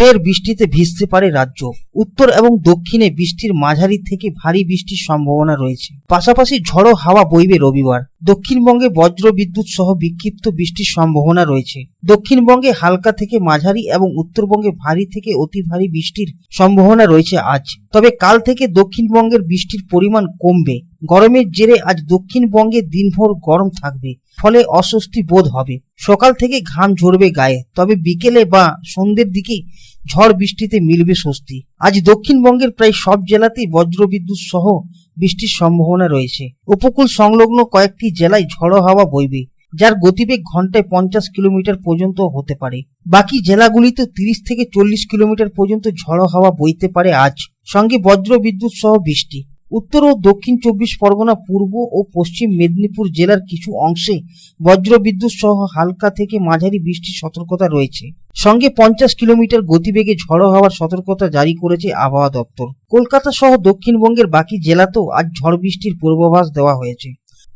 ফের বৃষ্টিতে ভিজতে পারে রাজ্য। উত্তর এবং দক্ষিণে বৃষ্টির মাঝারি থেকে ভারী বৃষ্টির সম্ভাবনা রয়েছে। পাশাপাশি ঝড়ো হাওয়া বইবে রবিবার। দক্ষিণবঙ্গে বজ্র বিদ্যুৎ সহ বিক্ষিপ্ত বৃষ্টির সম্ভাবনা রয়েছে। দক্ষিণবঙ্গে হালকা থেকে মাঝারি এবং উত্তরবঙ্গে ভারী থেকে অতি ভারী বৃষ্টির সম্ভাবনা রয়েছে আজ। তবে কাল থেকে দক্ষিণবঙ্গের বৃষ্টির পরিমাণ কমবে। গরমের জেরে আজ দক্ষিণবঙ্গে দিনভর গরম থাকবে, ফলে অস্বস্তি বোধ হবে। সকাল থেকে ঘাম ঝরবে গায়ে, তবে বিকেলে বা সন্ধ্যের দিকে ঝড় বৃষ্টিতে মিলবে স্বস্তি। আজ দক্ষিণবঙ্গের প্রায় সব জেলাতেই বজ্রবিদ্যুৎ সহ বৃষ্টির সম্ভাবনা রয়েছে। উপকূল সংলগ্ন কয়েকটি জেলায় ঝড়ো হাওয়া বইবে, যার গতিবেগ ঘন্টায় পঞ্চাশ কিলোমিটার পর্যন্ত হতে পারে। বাকি জেলাগুলিতে তিরিশ থেকে চল্লিশ কিলোমিটার পর্যন্ত ঝড়ো হাওয়া বইতে পারে আজ। সঙ্গে বজ্র বিদ্যুৎ সহ বৃষ্টি। উত্তর ও দক্ষিণ চব্বিশ পরগনা, পূর্ব ও পশ্চিম মেদিনীপুর জেলার কিছু অংশে বজ্র বিদ্যুৎ সহ হালকা থেকে মাঝারি বৃষ্টির সতর্কতা রয়েছে। সঙ্গে পঞ্চাশ কিলোমিটার গতিবেগে ঝড়ো হওয়ার সতর্কতা জারি করেছে আবহাওয়া দপ্তর। কলকাতা সহ দক্ষিণবঙ্গের বাকি জেলাতেও আজ ঝড় বৃষ্টির পূর্বাভাস দেওয়া হয়েছে।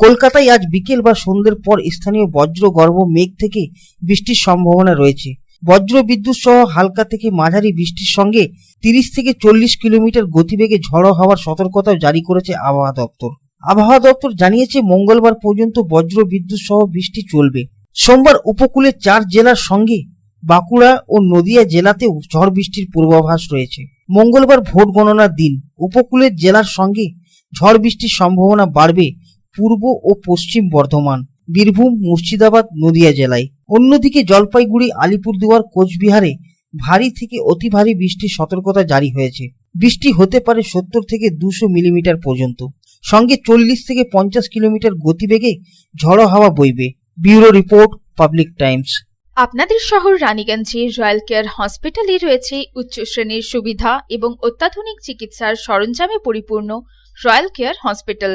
কলকাতায় আজ বিকেল বা সন্ধ্যের পর স্থানীয় বজ্র, গর্ভ, মেঘ থেকে বৃষ্টির সম্ভাবনা রয়েছে। বজ্র বিদ্যুৎ সহ হালকা থেকে মাঝারি বৃষ্টির সঙ্গে তিরিশ থেকে চল্লিশ কিলোমিটার গতিবেগে ঝড়ো হওয়ার সতর্কতাও জারি করেছে আবহাওয়া দপ্তর। আবহাওয়া দপ্তর জানিয়েছে, মঙ্গলবার পর্যন্ত বজ্র বিদ্যুৎ সহ বৃষ্টি চলবে। সোমবার উপকূলের চার জেলার সঙ্গে বাঁকুড়া ও নদিয়া জেলাতেও ঝড় বৃষ্টির পূর্বাভাস রয়েছে। মঙ্গলবার ভোট গণনার দিন, উপকূলের জেলার সঙ্গে ঝড় বৃষ্টির সম্ভাবনা বাড়বে পূর্ব ও পশ্চিম বর্ধমান, বীরভূম, মুর্শিদাবাদ, নদিয়া জেলায়। অন্যদিকে জলপাইগুড়ি, আলিপুরদুয়ার, কোচবিহারে ভারী থেকে অতি ভারী বৃষ্টির সতর্কতা জারি হয়েছে। বৃষ্টি হতে পারে সত্তর থেকে দুশো মিলিমিটার পর্যন্ত। সঙ্গে চল্লিশ থেকে পঞ্চাশ কিলোমিটার গতিবেগে ঝড়ো হাওয়া বইবে। Bureau report, Public Times. আপনাদের শহর রানীগঞ্জে রয়্যাল কেয়ার হসপিটালে রয়েছে উচ্চ শ্রেণির সুবিধা এবং অত্যাধুনিক চিকিৎসার সরঞ্জামে পরিপূর্ণ রয়্যাল কেয়ার হসপিটাল।